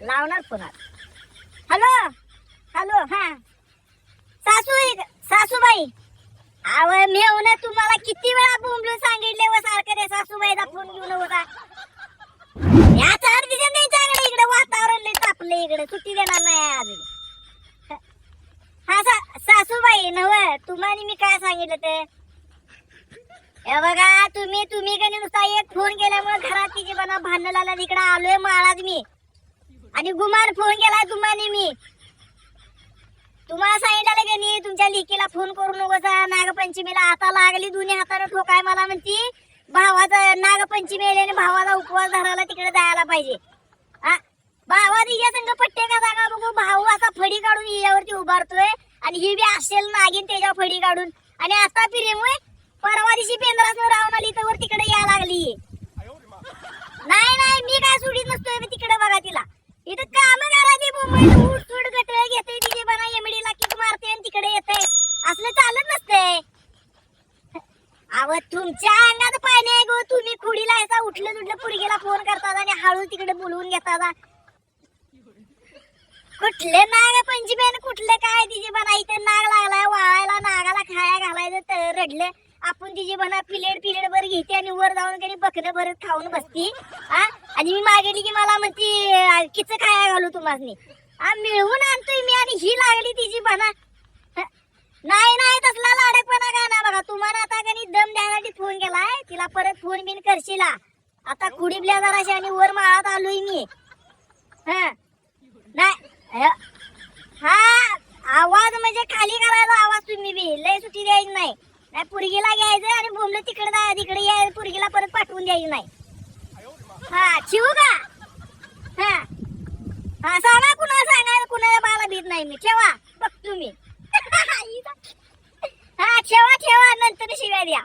लावणार phone hello? Hello हा. सासू सासूबाई. अव मी ना तुम्हाला किती वेळा बोंबलून सांगितले व सारखं रे सासूबाईचा फोन घेऊन होता या चार नाही त्यांच्याकडे इकडे वातावरण लई तापले इकडे सुट्टी देणार नाही अजून. हा सा सासूबाई नव तुम्हाला मी काय सांगितलं ते? हे बघा तुम्ही तुम्ही कधी नुसता एक फोन केल्यामुळे घरात तिची बना भांडण लागला इकडे आलोय महाराज मी. आणि गुमान फोन केला तुम्हाला मी. तुम्हाला सांगितलं की नाही तुमच्या लिकीला फोन करू नकोसा नागपंचमीला आता लागली दोन्ही हाताने ठोकाय मला म्हणती. भावाचा नागपंचमी आली आणि भावाला उपवास धरायला तिकडे जायला पाहिजे. हा? भावा तिच्या संघ पट्टे का जागा बघू? भाऊ असा फडी काढून हिच्यावरती उभारतोय आणि ही बी असेल नागिन त्याच्या फडी काढून. आणि आता फिरेमुळे परवा दिवशी पेंद्रास राहून आली तर तिकडे यायला लागली नाही नाही मी काय सोडीत नसतोय तिकडे बघा तिला इथं काम करायची मुंबईत ऊट घेते तिची बना एमडीला किक मारते आणि तिकडे येते असलं चालत नसते अव तुमच्या अंगात पाणी आहे गो. तुम्ही खुडीला येता उठलं तुटलं पुरगीला फोन करता आणि हळू तिकडे बोलवून घेता कुठले नाग पंचमी कुठले काय? तिचे बना इथे नाग लागलाय वाळायला नागाला खाया घालायचं तर रडलं. आपण तिची बना पिलेड पिलेड वर घेते आणि वर जाऊन कधी बकरं भरत खाऊन बसती हा आणि मी मागेली की मला म्हणती किच खाया घालू तुम्हाला मिळवून आणतोय मी आणि ही लागली तिची बना नाही नाही तसला लाडकपणा काय ना बघा. तुम्हाला आता कधी दम द्यायसाठी फोन केलाय तिला परत फोन बिन करशीला आता कुडीबल्या जराशी आणि वर माळात आलोय मी. हा. नाही हा आवाज म्हणजे खाली करायचा आवाज तुम्ही बी. लय सुट्टी द्यायची नाही. नाही पुरगीला घ्यायचं आणि बोमलं तिकडे जा तिकडे या पुरगीला परत पाठवून द्यायची नाही. हा शिवू का? हा. हा सांगा करीत नाही मी. ठेवा. बघ तुम्ही. हा ठेवा ठेवा. नंतर शिव्या द्या.